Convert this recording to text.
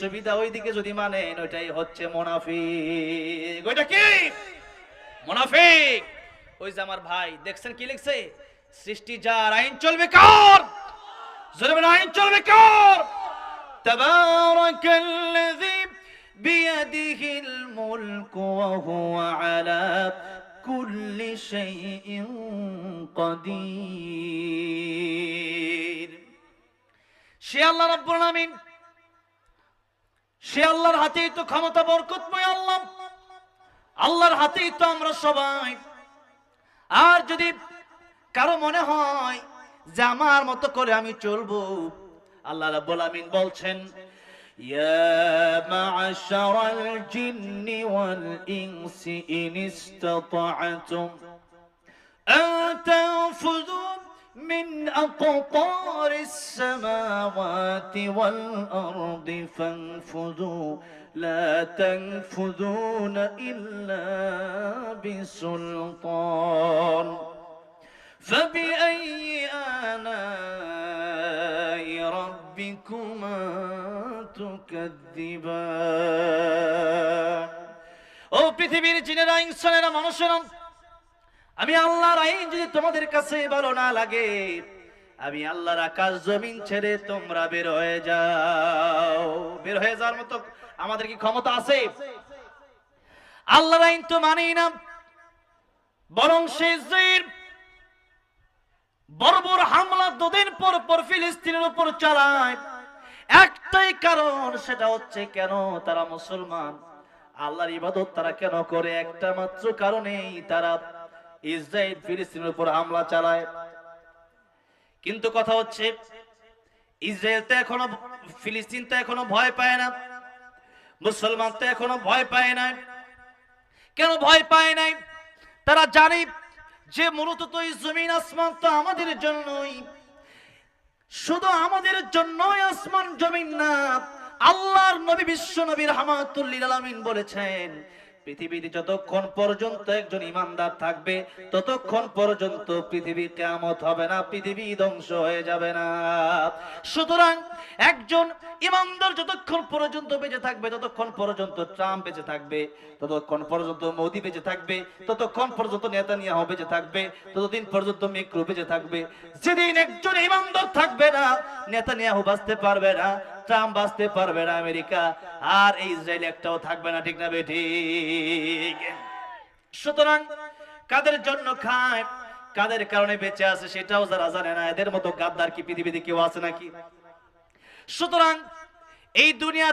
সুবিধা ওই দিকে যদি মানেন, ওইটাই হচ্ছে মোনাফিক। ওইটা কি? মোনাফিক। ওই যে আমার ভাই, দেখছেন কি লিখছে? সৃষ্টি যার আইন চলবে কার? আইন চলবে কার? তাবারাকাল্লাযী বিয়াদিহিল মুলক ওয়া হুয়া আলা কুল্লি শাইইন কাদির। সে আল্লাহ রাব্বুল আলামিন সে আল্লাহর হাতেই তো ক্ষমতা বরকতময় আল্লাহ আল্লাহর হাতেই তো আমরা সবাই আর যদি কারো মনে হয় যে আমার মতো করে আমি চলবো আল্লাহ রাব্বুল আমিন বলছেন يا معشر الجن والإنس إن استطعتم أن تنفذوا من أقطار السماوات والأرض فانفذوا لا تنفذون إلا بسلطان فبأي آلاء ربكما تكذبان ও পৃথিবীর জিনেরা ইনসানেরা মানুষেরা আমি আল্লাহর আইন যদি তোমাদের কাছে ভালো না লাগে আমি আল্লাহর আকাশ জমিন ছেড়ে তোমরা বের হয়ে যাও। বের হয়ে যাওয়ার মতো আমাদের কি ক্ষমতা আছে? আল্লাহর আইন তো মানেই না। বরং সে বর্বর হামলা দুদিন পর পর ফিলিস্তিনের উপর চালায়। একটাই কারণ, সেটা হচ্ছে কেন তারা মুসলমান? আল্লাহর ইবাদত তারা কেন করে? একটা মাত্র কারণেই তারা ইসরায়েল ফিলিস্তিনের উপর হামলা চালায়। কিন্তু কথা হচ্ছে, ইসরায়েল তো এখনও ফিলিস্তিন তো এখনও ভয় পায় না, মুসলমান তো এখনও ভয় পায় না। কেন ভয় পায় নাই? তারা জানে যে মূলত তো এই জমিন আসমান তো আমাদের জন্যই। শুধু আমাদের জন্যই আসমান জমিন না, আল্লাহর নবী বিশ্ব নবীর হামাতুল্লিল আলামিন বলেছেন পৃথিবীতে যতক্ষণ পর্যন্ত একজন ইমানদার থাকবে, ততক্ষণ পর্যন্ত পৃথিবী কেমত হবে না, পৃথিবী ধ্বংস হয়ে যাবে না। সুতরাং একজন ইমানদার যতক্ষণ পর্যন্ত বেঁচে থাকবে ততক্ষণ পর্যন্ত ট্রাম্প বেঁচে থাকবে, ততক্ষণ পর্যন্ত মোদি বেঁচে থাকবে, ততক্ষণ পর্যন্ত নেতানিয়াহু বেঁচে থাকবে, ততদিন পর্যন্ত মেক্রো বেঁচে থাকবে। যেদিন একজন ইমানদার থাকবে না, নেতানিয়াহু বাঁচতে পারবে না ট্রাম্প বাঁচতে পারবে না আমেরিকা, আর এই ইসরায়েল একটাও থাকবে না, ঠিক না বেঠি? সুতরাং কাদের জন্য খায়, কাদের কারণে বেঁচে আছে সেটাও যারা জানে না, এদের মতো গাদ্দার কি পৃথিবীতে কেউ আছে নাকি? সুতরাং এই দুনিয়া